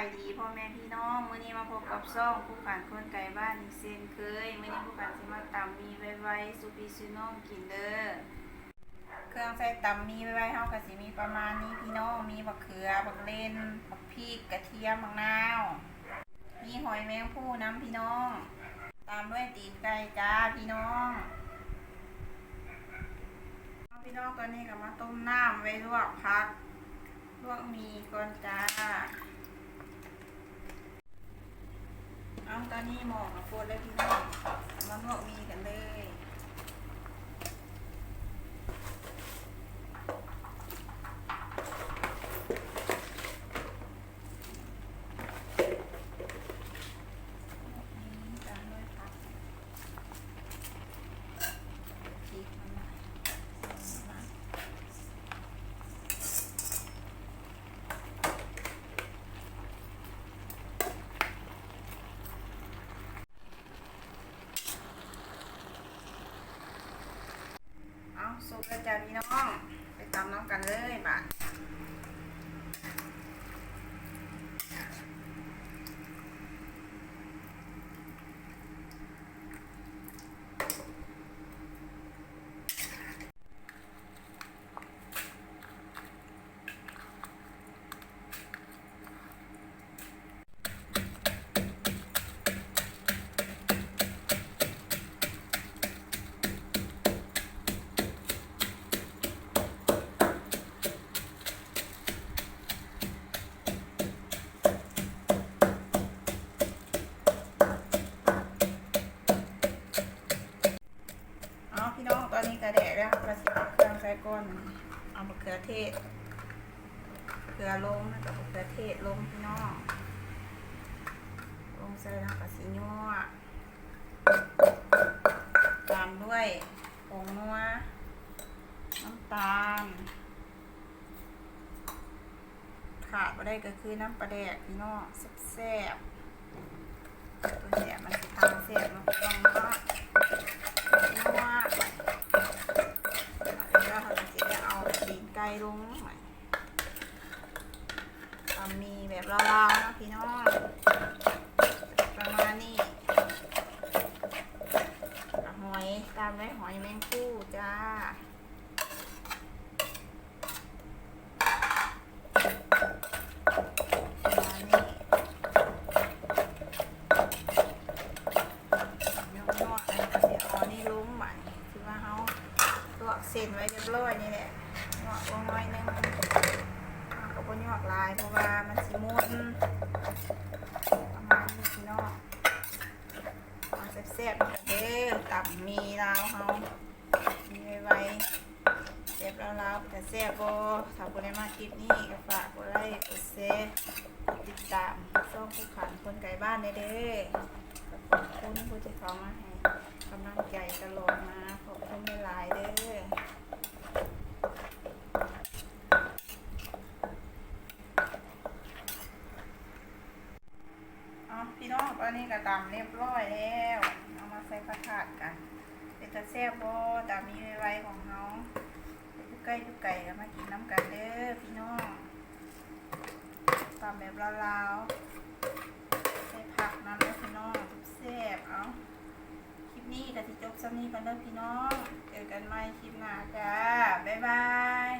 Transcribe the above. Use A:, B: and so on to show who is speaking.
A: ายดีพ่อแม่พี่น้องมื้อนี้มาพบกับซ่องผู้ขันคนไก่บ้านอีกเช่นเคยมื้อนี้ผู้ขันสิมาตำมีไว้ไว้สุปีซุน้องกินเด้อเครื่องใส่ตำมีไว้ไว้เฮาก็สิมีประมาณนี้พี่น้องมีบักเขือบักเลนบักพริกกระเทียมบักนาวมีหอยแมงผู้น้ำพี่น้องตามด้วยตีนไก่จ้าพี่น้องพี่น้องตอนนี้ก็มาต้มน้ำไว้ลวกพักลวกมีก่อนจ้า เอา ตอนนี้หมอกมาโคตรเลยพี่น้องมาลวกมีกันเลย นี่ตามด้วยผักพริกมันหน่อยใส่มา เอา สุกแล้วจ้าพี่น้อง ไปตำน้ำกันเลยบ่าเอาพี่น้องตอนนี้กระแดะแล้วกระสิบเครื่องใส่ ก้อนเอามะเขือเทศเขือลงแล้วกับมะเขือเทศลงพี่น้องลงใส่แล้วกะสิยัวตามด้วยผงนัวน้ำตาลขาดไม่ได้ก็คือน้ำปลาแดกพี่น้องแซ่บๆตัวแซ่บมันสิทางแซ่บเนาะต้องเนาะนัวแล้วเราจะได้เอาตีนไก่ลงใหม่ตำมีแบบลาวๆนะพี่น้อง ประมาณนี้หอยตามด้วยหอยแมงคู่จ้าประมาณนี้ยกยอดอันนี้ก็สิเอาอันนี้ลงใหม่คือว่าเขาลวเส้นไว้เรียบร้อยนี่แหละยอดลง น้อยหนึงเอาก็บ่ยอดหลายเพราะว่ามันสิมุนประมาณนี้พี่น้องเอาแซ่บๆนะเด้อตับมีลาวเฮามีไว้ๆเซฟแล้วแล้วแต่แซ่บโบถ้าคนได้มาคลิปนี้ก็ฝากกดไลค์กดแชร์ติดตามช่องผู้ขันคนไก่บ้านเด้อขอบคุณผู้ที่เขามาให้กำลังใจตลอดมาขอบคุณหลายเด้อเอาพี่ อนนี้ก็ตำเรียบร้อยแล้ว เอามาใส่ผักขาดกันเป็นตะแซ่บโบตามีไว้ๆของเขาทุกไก่ทุกไก่ก็มากินน้ำกันเด้อพี่น้องตามแบบลาวๆใส่ผักน้ำเด้อพี่น้องทุกแซ่บเอาคลิปนี้ก็จะจบซ้ำนี้กันเด้อพี่น้องเจอกันใหม่คลิปหน้าจ้าบ๊ายบาย